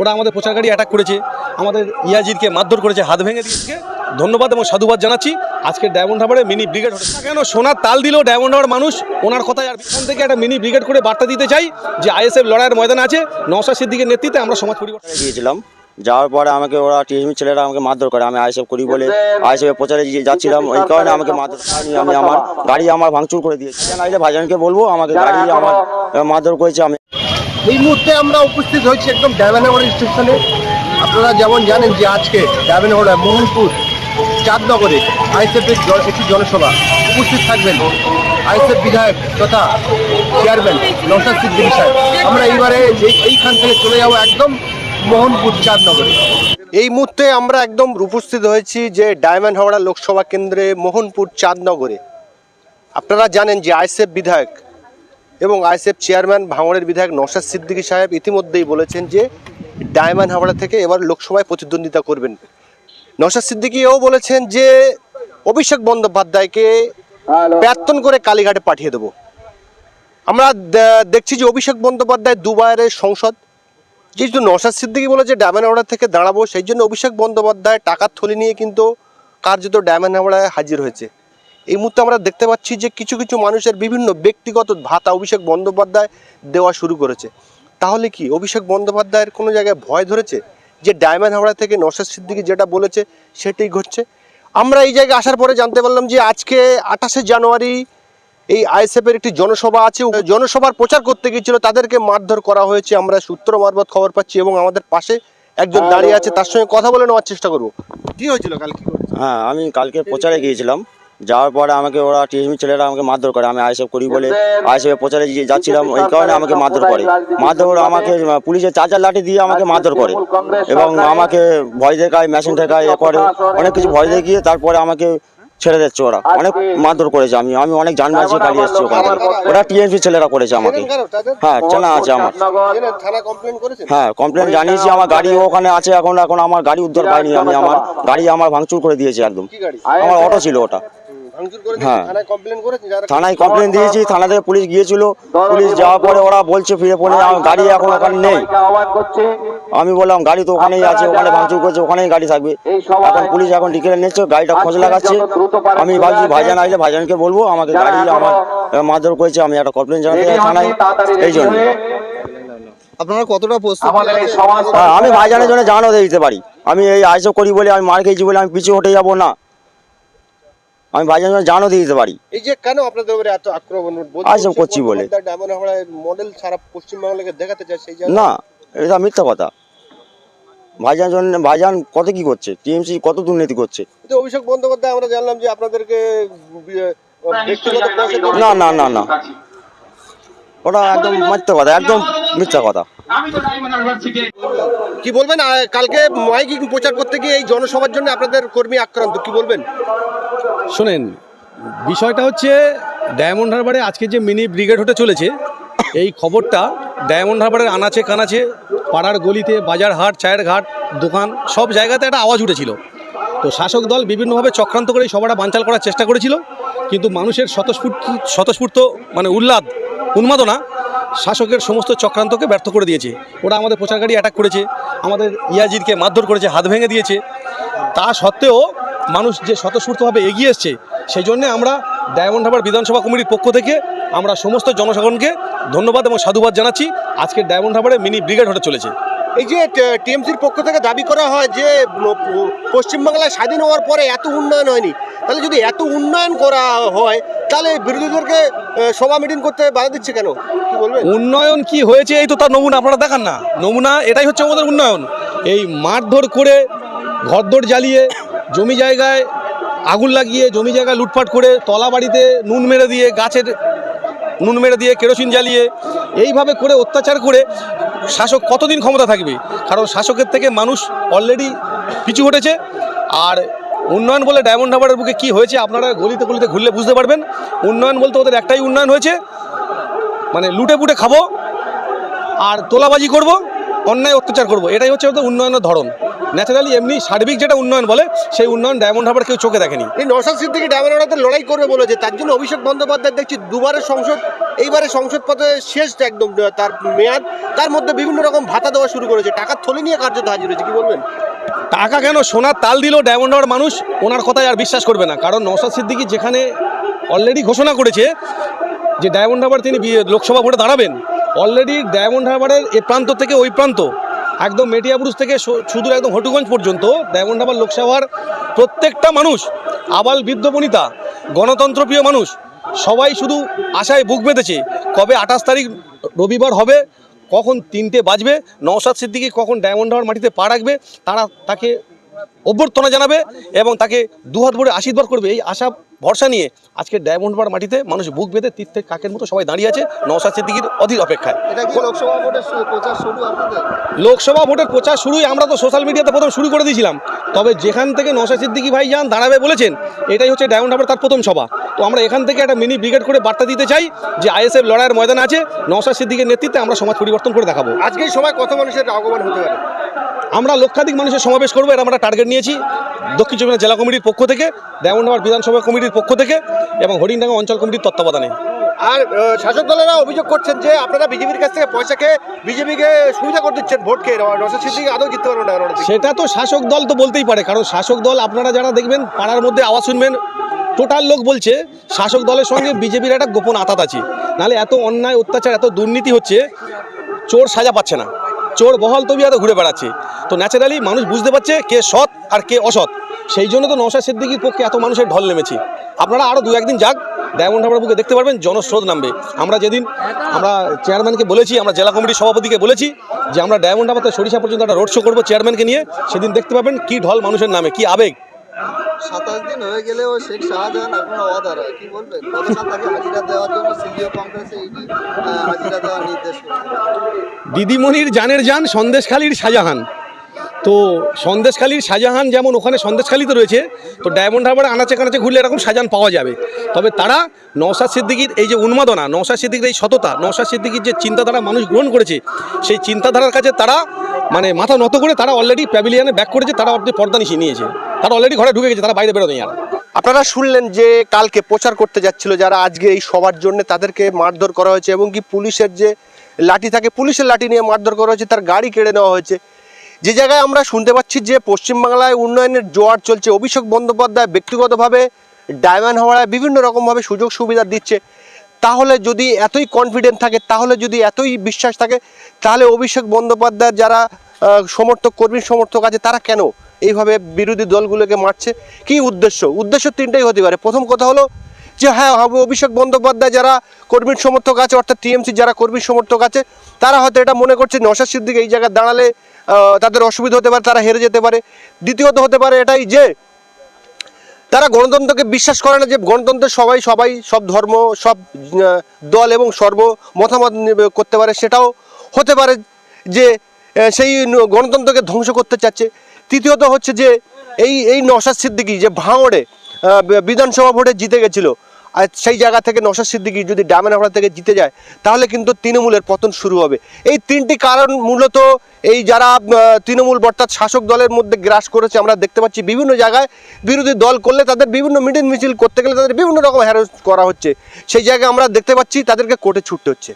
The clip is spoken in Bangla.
ওরা আমাদের প্রচার গাড়ি অ্যাটাক করেছে। আমাদের ইয়াজিরকে মারধর করেছে, হাত ভেঙে দিয়েছে। ধন্যবাদ এবং সাধুবাদ জানাচ্ছি। আজকে ডায়মন্ড হারবারে মিনি ব্রিগেড কেন? সোনার তাল দিলেও ডায়মন্ড হারবার মানুষ। ওনার কথায় আর এখান থেকে একটা মিনি ব্রিগেড করে বার্তা দিতে চাই যে আইএসএফ লড়াইয়ের ময়দান আছে। নওশা সিদ্দিকের নেতৃত্বে আমরা সমাজ পরিবর্তন গিয়েছিলাম। যাওয়ার পরে আমাকে ওরা টিএসমি ছেলেরা আমাকে মারধর করে। আমি আইসব করি বলে আইসবের প্রচারে যাচ্ছিলাম ওই কারণে আমাকে মারধর করেনি আমি আমার গাড়ি আমার ভাঙচুর করে দিয়েছি। ভাইজানকে বলব, আমাকে গাড়ি আমার মারধর করেছে। আমি এই মুহূর্তে আমরা উপস্থিত হয়েছি একদম ডায়মন্ডনগর স্টেশনে। আপনারা যেমন জানেন যে আজকে ডায়মন্ডনগর মোহনপুর চাঁদনগরে আইএসএফের জ- একটি জনসভা। উপস্থিত থাকবেন আইএসএফ বিধায়ক তথা চেয়ারম্যান নৌসাদ সিদ্দিকী সাহেব। আমরা এইবারে এই- এইখান থেকে চলে যাব একদম মোহনপুর চাঁদনগরে। এই মুহূর্তে আমরা একদম উপস্থিত হয়েছি যে ডায়মন্ড হাওড়া লোকসভা কেন্দ্রে মোহনপুর চাঁদনগরে। আপনারা জানেন যে আইএসএফ বিধায়ক এবং আইএসএফ চেয়ারম্যান ভাঙড়ের বিধায়ক নওশাদ সিদ্দিকী সাহেব ইতিমধ্যেই বলেছেন যে ডায়মন্ড হাওড়া থেকে এবার লোকসভায় প্রতিদ্বন্দ্বিতা করবেন। নওশাদ সিদ্দিকী এও বলেছেন যে অভিষেক বন্দ্যোপাধ্যায়কে প্রার্থন করে কালীঘাটে পাঠিয়ে দেব। আমরা দেখছি যে অভিষেক বন্দ্যোপাধ্যায় দুবারের সংসদ। যেহেতু নওশাদ সিদ্দিকী বলেছে ডায়মন্ড হাওড়া থেকে দাঁড়াবো সেই জন্য অভিষেক বন্দ্যোপাধ্যায় টাকার থলি নিয়ে কিন্তু কার্যত ডায়মন্ড হাওড়ায় হাজির হয়েছে। এই মুহূর্তে আমরা দেখতে পাচ্ছি যে কিছু কিছু মানুষের বিভিন্ন ব্যক্তিগত ভাতা অভিষেক বন্দ্যোপাধ্যায় দেওয়া শুরু করেছে। তাহলে কি অভিষেক বন্দ্যোপাধ্যায়ের কোনো জায়গায় ভয় ধরেছে? যে ডায়মন্ড হাওড়া থেকে নশাদ সিদ্দিকি যেটা বলেছে সেটাই ঘটছে? আমরা এই জায়গায় আসার পরে জানতে পারলাম যে আজকে আঠাশে জানুয়ারি এই আইএসএফের একটি জনসভা আছে। জনসভার প্রচার করতে গিয়েছিল তাদেরকে মারধর করা হয়েছে। আমরা সূত্র মারফত খবর পাচ্ছি এবং আমাদের পাশে একজন দাঁড়িয়ে আছে তার সঙ্গে কথা বলে নেওয়ার চেষ্টা করব। কি হয়েছিল কালকে হ্যাঁ আমি কালকে প্রচারে গিয়েছিলাম। যাওয়ার পরে আমাকে ওরা টিএসমি ছেলেরা আমাকে মারধর করে। আমি আইসব করি বলে আইসবের প্রচারে যাচ্ছিলাম ওই কারণে আমাকে মারধর করে। মারধর আমাকে পুলিশের চার্জার লাঠি দিয়ে আমাকে মারধর করে। এবং আমাকে ভয় দেখায়, মেশিন ঠেকায়, এ করে। অনেক কিছু ভয় দেখিয়ে তারপরে আমাকে ছেড়ে দিচ্ছে ওরা। অনেক মারধর করেছে আমি। আমি অনেক জান বাঁচিয়ে পালিয়ে এসেছি ওখান ওরা টিএমসি ছেলেরা করেছে আমাকে। হ্যাঁ চেনা আছে আমার। হ্যাঁ কমপ্লেন জানিয়েছি। আমার গাড়ি ওখানে আছে এখন। এখন আমার গাড়ি উদ্ধার পাইনি আমি। আমার গাড়ি আমার ভাঙচুর করে দিয়েছে একদম। আমার অটো ছিল ওটা। হ্যাঁ। থানায় কমপ্লেন দিয়েছি থানা থেকে পুলিশ গিয়েছিল পুলিশ যাওয়ার পরে ওরা বলছে ফিরে পড়ে আমার গাড়ি এখন ওখানে নেই। আমি বললাম গাড়ি তো ওখানেই আছে ওখানে ভাঙচুর করেছে ওখানেই গাড়ি থাকবে। এখন পুলিশ এখন ডিকেলে নিচ্ছে গাড়িটা খোঁজ লাগাচ্ছে। আমি ভাবছি ভাইজান আইলে ভাইজানকে বলব আমাকে গাড়ি আমার মারধর করেছে আমি একটা কমপ্লেন জানাতে থানায় এই জন্য। আপনারা কতটা প্রস্তুত হ্যাঁ আমি ভাইজানের জন্য জানও দিতে পারি। আমি এই আইসব করি বলে আমি মার খেয়েছি বলে আমি পিছু হটে যাব না। আমি জন্য জানও দিয়ে দিতে পারি। এই যে কেন আপনাদের উপরে এত আক্রমণ? আজব করছি বলে। মডেল সারা পশ্চিমবাংলাকে দেখাতে চায় সেই না এটা মিথ্যা কথা। ভাইজান জন্য ভাইজান কত কি করছে? টিএমসি কত দুর্নীতি করছে? অভিষেক বন্দ্যোপাধ্যায় আমরা জানলাম যে আপনাদেরকে না না না না। ওটা একদম মিথ্যা কথা একদম মিথ্যা কথা। কি বলবেন? কালকে মাইকিং প্রচার করতে গিয়ে এই জনসভার জন্য আপনাদের কর্মী আক্রান্ত কি বলবেন? শোনেন, বিষয়টা হচ্ছে ডায়মন্ড হারবারে আজকে যে মিনি ব্রিগেড হতে চলেছে, এই খবরটা ডায়মন্ড হারবারের আনাচে কানাচে, পাড়ার গলিতে, বাজার হাট, চায়ের ঘাট, দোকান, সব জায়গাতে একটা আওয়াজ উঠেছিল। তো শাসক দল বিভিন্নভাবে চক্রান্ত করে সভাটা বানচাল করার চেষ্টা করেছিল, কিন্তু মানুষের স্বতঃস্ফূর্ত স্বতঃস্ফূর্ত মানে উল্লাদ, উন্মাদনা শাসকের সমস্ত চক্রান্তকে ব্যর্থ করে দিয়েছে। ওরা আমাদের প্রচার গাড়ি অ্যাটাক করেছে, আমাদের ইয়াজিরকে মারধর করেছে, হাত ভেঙে দিয়েছে। তা সত্ত্বেও মানুষ যে স্বতঃস্ফূর্তভাবে এগিয়ে এসছে সেই জন্যে আমরা ডায়মন্ড হারবার বিধানসভা কমিটির পক্ষ থেকে আমরা সমস্ত জনসাধারণকে ধন্যবাদ এবং সাধুবাদ জানাচ্ছি। আজকে ডায়মন্ড হারবারে মিনি ব্রিগেড হতে চলেছে। এই যে টিএমসির পক্ষ থেকে দাবি করা হয় যে পশ্চিমবাংলায় স্বাধীন হওয়ার পরে এত উন্নয়ন হয়নি। তাহলে যদি এত উন্নয়ন করা হয় তাহলে বিরোধীদেরকে সভা মিটিং করতে বাধা দিচ্ছে কেন? কি বলবেন? উন্নয়ন কি হয়েছে এই তো তার নমুনা আপনারা দেখান না। নমুনা এটাই হচ্ছে আমাদের উন্নয়ন। এই মারধর করে ঘরদোর জ্বালিয়ে জমি জায়গায় আগুন লাগিয়ে জমি জায়গায় লুটপাট করে তলা বাড়িতে নুন মেরে দিয়ে, গাছের নুন মেরে দিয়ে, কেরোসিন জ্বালিয়ে এইভাবে করে অত্যাচার করে শাসক কতদিন ক্ষমতা থাকবে? কারণ শাসকের থেকে মানুষ অলরেডি পিছু হটেছে। আর উন্নয়ন বলে ডায়মন্ড হারবারের বুকে কি হয়েছে আপনারা গলিতে গলিতে ঘুরলে বুঝতে পারবেন। উন্নয়ন বলতে ওদের একটাই উন্নয়ন হয়েছে। মানে লুটে পুটে খাব আর তোলাবাজি করব, অন্যায় অত্যাচার করব। এটাই হচ্ছে ওদের উন্নয়নের ধরন। ন্যাচারালি এমনি সার্বিক যেটা উন্নয়ন বলে সেই উন্নয়ন ডায়মন্ড হারবার কেউ চোখে দেখেনি। এই নশাদ সিদ্দিকি ডায়মন্ড লড়াই করবে বলেছে তার জন্য অভিষেক বন্দ্যোপাধ্যায় দেখছি দুবারের সংসদ এইবারে সংসদ পথে শেষ একদম তার মেয়াদ। তার মধ্যে বিভিন্ন রকম ভাতা দেওয়া শুরু করেছে। টাকার থলি নিয়ে কার্যত হাজির হয়েছে কি বলবেন? টাকা কেন? সোনার তাল দিলেও ডায়মন্ড হারবার মানুষ ওনার কথায় আর বিশ্বাস করবে না। কারণ নওশাদ সিদ্দিকি যেখানে অলরেডি ঘোষণা করেছে যে ডায়মন্ড হারবার তিনি লোকসভা ভোটে দাঁড়াবেন অলরেডি ডায়মন্ড হারবারের এ প্রান্ত থেকে ওই প্রান্ত। একদম মেটিয়াপুরুষ থেকে সুদূর একদম হটুগঞ্জ পর্যন্ত ডায়মন্ড লোকসভার প্রত্যেকটা মানুষ, আবাল বৃদ্ধ বনিতা, গণতন্ত্রপ্রিয় মানুষ, সবাই শুধু আশায় বুক বেঁধেছে কবে আঠাশ তারিখ রবিবার হবে, কখন তিনটে বাজবে, নওশাদ সিদ্দিকি কখন ডায়মন্ড হাওয়ার মাটিতে পা রাখবে, তারা তাকে অভ্যর্থনা জানাবে এবং তাকে দুহাত ভরে আশীর্বাদ করবে। এই আশা ভরসা নিয়ে আজকে ডায়মন্ড হারবার মাটিতে মানুষ বুক বেঁধে তীর্থে কাকের মতো সবাই দাঁড়িয়ে আছে নওশাদ সিদ্দিকির অধীর অপেক্ষায়। লোকসভা ভোটের প্রচার শুরুই আমরা তো সোশ্যাল মিডিয়াতে প্রথম শুরু করে দিয়েছিলাম। তবে যেখান থেকে নওশাদ সিদ্দিকি ভাই যান দাঁড়াবে বলেছেন এটাই হচ্ছে ডায়মন্ড হারবার তার প্রথম সভা। তো আমরা এখান থেকে একটা মিনি ব্রিগেড করে বার্তা দিতে চাই যে আইএসএফ লড়াইয়ের ময়দান আছে নওশাদ সিদ্দিকের নেতৃত্বে আমরা সমাজ পরিবর্তন করে দেখাবো। আজকে সময় কত মানুষের আগমন হতে পারে? আমরা লক্ষাধিক মানুষের সমাবেশ করব এটা আমরা টার্গেট নিয়েছি দক্ষিণ চব্বিশ জেলা কমিটির পক্ষ থেকে ডায়মন্ড বিধানসভা কমিটির পক্ষ থেকে এবং হরিণডাঙ্গা অঞ্চল কমিটির তত্ত্বাবধানে। আর শাসক দলেরা অভিযোগ করছেন যে আপনারা বিজেপির কাছ থেকে পয়সা খেয়ে বিজেপিকে সুবিধা করে দিচ্ছেন ভোট খেয়ে। আদৌ জিততে পারবেন না সেটা তো শাসক দল তো বলতেই পারে কারণ শাসক দল আপনারা যারা দেখবেন পাড়ার মধ্যে আওয়াজ শুনবেন টোটাল লোক বলছে শাসক দলের সঙ্গে বিজেপির একটা গোপন আতাত আছে। নাহলে এত অন্যায় অত্যাচার এত দুর্নীতি হচ্ছে চোর সাজা পাচ্ছে না। চোর বহল তবিয়াতে ঘুরে বেড়াচ্ছে। তো ন্যাচারালি মানুষ বুঝতে পারছে কে সৎ আর কে অসৎ। সেই জন্য তো নওশাদ সিদ্দিকির পক্ষে এত মানুষের ঢল নেমেছে। আপনারা আরও দু একদিন যাক, ডায়মন্ড হারবার বুকে দেখতে পারবেন, জনস্রোত নামবে। আমরা যেদিন, আমরা চেয়ারম্যানকে বলেছি, আমরা জেলা কমিটির সভাপতিকে বলেছি যে আমরা ডায়মন্ড হারবার সরিষা পর্যন্ত একটা রোড শো করব চেয়ারম্যানকে নিয়ে। সেদিন দেখতে পাবেন কি ঢল মানুষের নামে, কি আবেগ। সাতাশ দিন হয়ে গেলেও শেখ শাহজাহান এখনও হয় কি বলবেন? গতকাল তাকে হাজিরা দেওয়ার জন্য সিপিও কংগ্রেসে ইডি হাজিরা দেওয়ার নির্দেশ দিদিমণির জানের যান সন্দেশখালীর শাহজাহান। তো সন্দেশখালীর শাহজাহান যেমন ওখানে সন্দেশখালীতে রয়েছে, তো ডায়মন্ড হারবার আনাচে কানাচে ঘুরলে এরকম শাহজাহান পাওয়া যাবে। তবে তারা নওশাদ সিদ্দিকির এই যে উন্মাদনা, নওশাদ সিদ্দিকির এই সততা, নওশাদ সিদ্দিকির যে চিন্তাধারা মানুষ গ্রহণ করেছে, সেই চিন্তাধারার কাছে তারা মানে মাথা নত করে তারা অলরেডি প্যাভিলিয়ানে ব্যাক করেছে, তারা অলরেডি পর্দা নিশিয়ে নিয়েছে। তারা অলরেডি ঘরে ঢুকে গেছে, তারা বাইরে বেরোতেই আর। আপনারা শুনলেন যে কালকে প্রচার করতে যাচ্ছিল যারা আজকে এই সবার জন্য তাদেরকে মারধর করা হয়েছে, এবং কি পুলিশের যে লাঠি থাকে, পুলিশের লাঠি নিয়ে মারধর করা হয়েছে, তার গাড়ি কেড়ে নেওয়া হয়েছে। যে জায়গায় আমরা শুনতে পাচ্ছি যে পশ্চিমবাংলায় উন্নয়নের জোয়ার চলছে, অভিষেক বন্দ্যোপাধ্যায় ব্যক্তিগতভাবে ডায়মন্ড হাওড়ায় বিভিন্ন রকমভাবে সুযোগ সুবিধা দিচ্ছে। তাহলে যদি এতই কনফিডেন্ট থাকে, তাহলে যদি এতই বিশ্বাস থাকে, তাহলে অভিষেক বন্দ্যোপাধ্যায়ের যারা সমর্থক, কর্মী সমর্থক আছে, তারা কেন এইভাবে বিরোধী দলগুলোকে মারছে? কি উদ্দেশ্য? উদ্দেশ্য তিনটাই হতে পারে। প্রথম কথা হলো যে হ্যাঁ হবে অভিষেক বন্দ্যোপাধ্যায় যারা কর্মীর সমর্থক আছে, অর্থাৎ টিএমসি যারা কর্মীর সমর্থক আছে, তারা হয়তো এটা মনে করছে নশা সিদ্দিক এই জায়গায় দাঁড়ালে তাদের অসুবিধা হতে পারে, তারা হেরে যেতে পারে। দ্বিতীয়ত হতে পারে এটাই যে, তারা গণতন্ত্রকে বিশ্বাস করে না যে গণতন্ত্রে সবাই সবাই সব ধর্ম, সব দল এবং সর্ব মতামত করতে পারে, সেটাও হতে পারে যে সেই গণতন্ত্রকে ধ্বংস করতে চাচ্ছে। তৃতীয়ত হচ্ছে যে, এই এই নশাদ সিদ্দিকি যে ভাঙড়ে বিধানসভা ভোটে জিতে গেছিল আর সেই জায়গা থেকে নশা সিদ্দিকি যদি ডায়মন্ড হাওড়া থেকে জিতে যায়, তাহলে কিন্তু তৃণমূলের পতন শুরু হবে। এই তিনটি কারণ মূলত এই যারা তৃণমূল অর্থাৎ শাসক দলের মধ্যে গ্রাস করেছে, আমরা দেখতে পাচ্ছি বিভিন্ন জায়গায় বিরোধী দল করলে তাদের বিভিন্ন মিটিং মিছিল করতে গেলে তাদের বিভিন্ন রকম হ্যারাস করা হচ্ছে। সেই জায়গায় আমরা দেখতে পাচ্ছি তাদেরকে কোর্টে ছুটতে হচ্ছে।